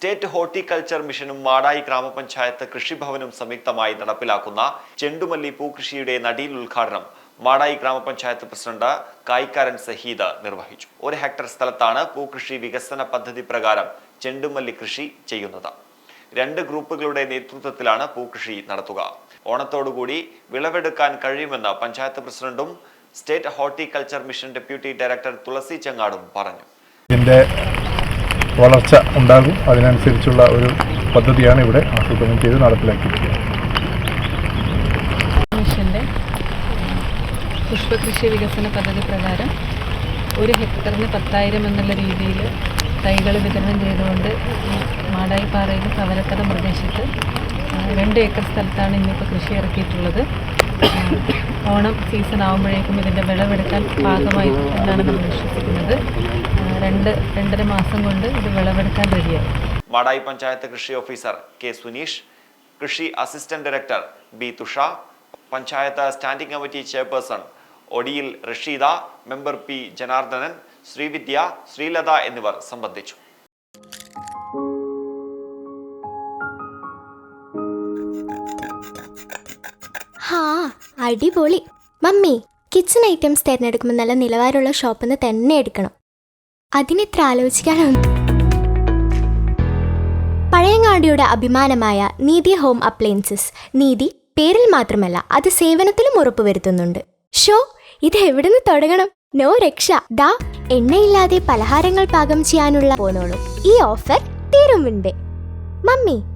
State horticulture മിഷനും മാടായി ഗ്രാമപഞ്ചായത്ത് കൃഷിഭവനും സംയുക്തമായി നടപ്പിലാക്കുന്ന ചെണ്ടുമല്ലി പൂകൃഷിയുടെ നടീൽ ഉദ്ഘാടനം മാടായി ഗ്രാമപഞ്ചായത്ത് പ്രസിഡന്റ് കായ്ക്കാരൻ സഹീദ് നിർവഹിച്ചു. ഒരു ഹെക്ടർ സ്ഥലത്താണ് പൂകൃഷി വികസന പദ്ധതി പ്രകാരം ചെണ്ടുമല്ലി കൃഷി ചെയ്യുന്നത്. രണ്ട് ഗ്രൂപ്പുകളുടെ നേതൃത്വത്തിലാണ് പൂകൃഷി നടത്തുക. ഓണത്തോടുകൂടി വിളവെടുക്കാൻ കഴിയുമെന്ന് പഞ്ചായത്ത് പ്രസിഡന്റും state horticulture mission deputy director Thulasi ചെങ്ങാടും പറഞ്ഞു. വളർച്ച ഉണ്ടാകും. അതിനനുസരിച്ചുള്ള ഒരു പദ്ധതിയാണ് ഇവിടെ ആസൂത്രണം ചെയ്ത് നടപ്പിലാക്കിയിരിക്കുന്നത്. പുഷ്പകൃഷി വികസന പദ്ധതി പ്രകാരം ഒരു ഹെക്ടറിന് പത്തായിരം എന്നുള്ള രീതിയിൽ തൈകൾ വിതരണം ചെയ്തുകൊണ്ട് മാടായിപ്പാറയിൽ കവലക്കട പ്രദേശത്ത് രണ്ട് ഏക്കർ സ്ഥലത്താണ് ഇന്നിപ്പോൾ കൃഷി ഇറക്കിയിട്ടുള്ളത്. ഓണം സീസൺ ആകുമ്പോഴേക്കും ഇതിന്റെ വിളവെടുക്കാൻ പാകമായി എന്നാണ് നമ്മൾ വിശ്വസിക്കുന്നത്. രണ്ട് രണ്ടര മാസം കൊണ്ട് ഇത് വിളവെടുക്കാൻ റെഡിയായി. വാടായി പഞ്ചായത്ത് കൃഷി ഓഫീസർ കെ സുനീഷ് കൃഷി assistant director B Thusha panchayat standing committee chairperson ഒടിയിൽ Rasheeda member P Janardhanan Sreevidya Sreelatha എന്നിവർ സംബന്ധിച്ചു. ഹാ അടിപൊളി. മമ്മി കിച്ചൺ ഐറ്റംസ് തിരഞ്ഞെടുക്കുമ്പോൾ നല്ല നിലവാരമുള്ള ഷോപ്പിൽ നിന്ന് തന്നെ എടുക്കണം. അതിനിത്ര ആലോചിക്കാനൊന്നും പഴയങ്ങാടിയുടെ അഭിമാനമായ നീതി ഹോം അപ്ലയൻസസ്. നീതി പേരിൽ മാത്രമല്ല അത് സേവനത്തിലും ഉറപ്പ് വരുത്തുന്നുണ്ട് ഷോ ഇത് എവിടുന്ന് തുടങ്ങണം? നോ രക്ഷ. ദാ എണ്ണയില്ലാതെ പലഹാരങ്ങൾ പാകം ചെയ്യാനുള്ള പോന്നോളൂ. ഈ ഓഫർ തീരുമുണ്ട് മമ്മി